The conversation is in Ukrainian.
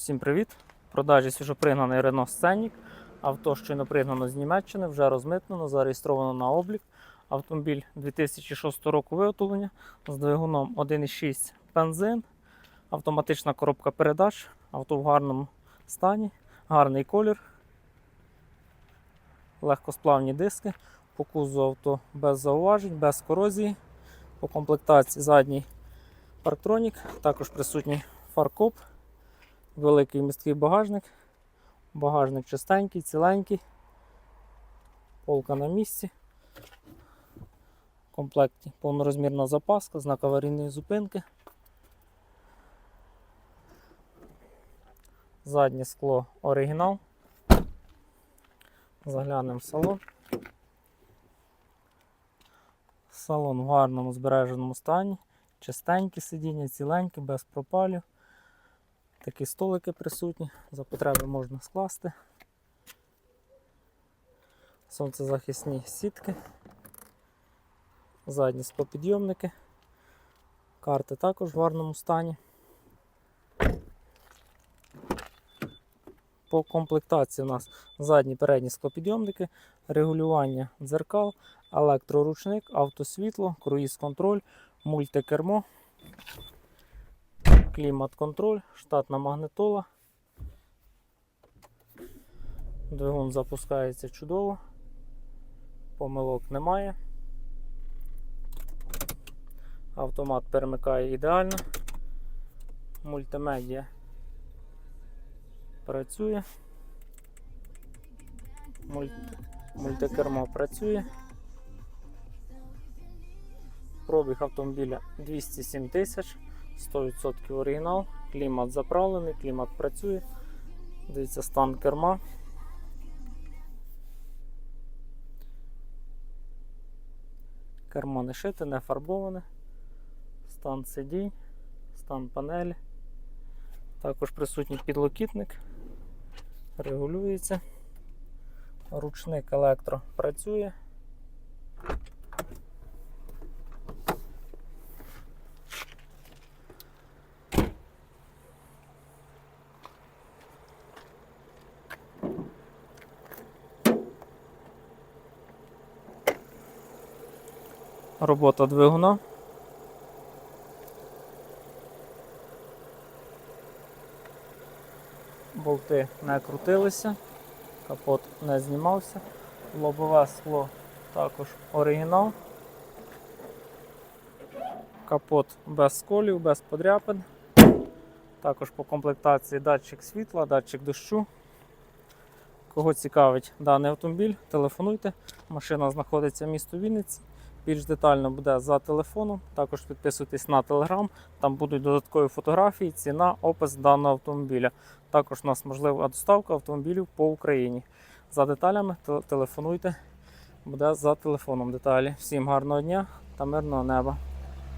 Всім привіт! В продажі свіжопригнаний Renault Scenic. Авто щойно пригнано з Німеччини, вже розмитнено, зареєстровано на облік. Автомобіль 2006 року виготовлення з двигуном 1,6 бензин, автоматична коробка передач, авто в гарному стані, гарний колір, легкосплавні диски. По кузу авто без зауважень, без корозії. По комплектації задній парктронік, також присутній фаркоп великий місткий багажник. Багажник чистенький, ціленький. Полка на місці. В комплекті повнорозмірна запаска, знак аварійної зупинки. Заднє скло оригінал. Заглянемо в салон. Салон в гарному збереженому стані. Чистенькі сидіння, ціленькі, без пропалів. Такі столики присутні, за потреби можна скласти. Сонцезахисні сітки, задні склопідйомники, карти також в гарному стані. По комплектації у нас задні передні склопідйомники, регулювання дзеркал, електроручник, автосвітло, круїз-контроль, мультикермо клімат-контроль, штатна магнитола. Двигун запускається чудово, помилок немає. Автомат перемикає ідеально. Мультимедіа працює. Мульт... Мультикермо працює. Пробіг автомобіля 207 тисяч. 100% оригінал, клімат заправлений, клімат працює. Дивіться стан керма. Кермо не шите, не фарбоване. Стан сидінь, стан панелі. Також присутній підлокітник. Регулюється. Ручник електро працює. Робота двигуна. Болти не крутилися, капот не знімався, лобове скло також оригінал. Капот без сколів, без подряпин. Також по комплектації датчик світла, датчик дощу. Кого цікавить даний автомобіль, телефонуйте. Машина знаходиться в місті Вінниці. Більш детально буде за телефоном. Також підписуйтесь на телеграм, там будуть додаткові фотографії, ціна, опис даного автомобіля. Також у нас можлива доставка автомобілів по Україні. За деталями телефонуйте, буде за телефоном деталі. Всім гарного дня та мирного неба.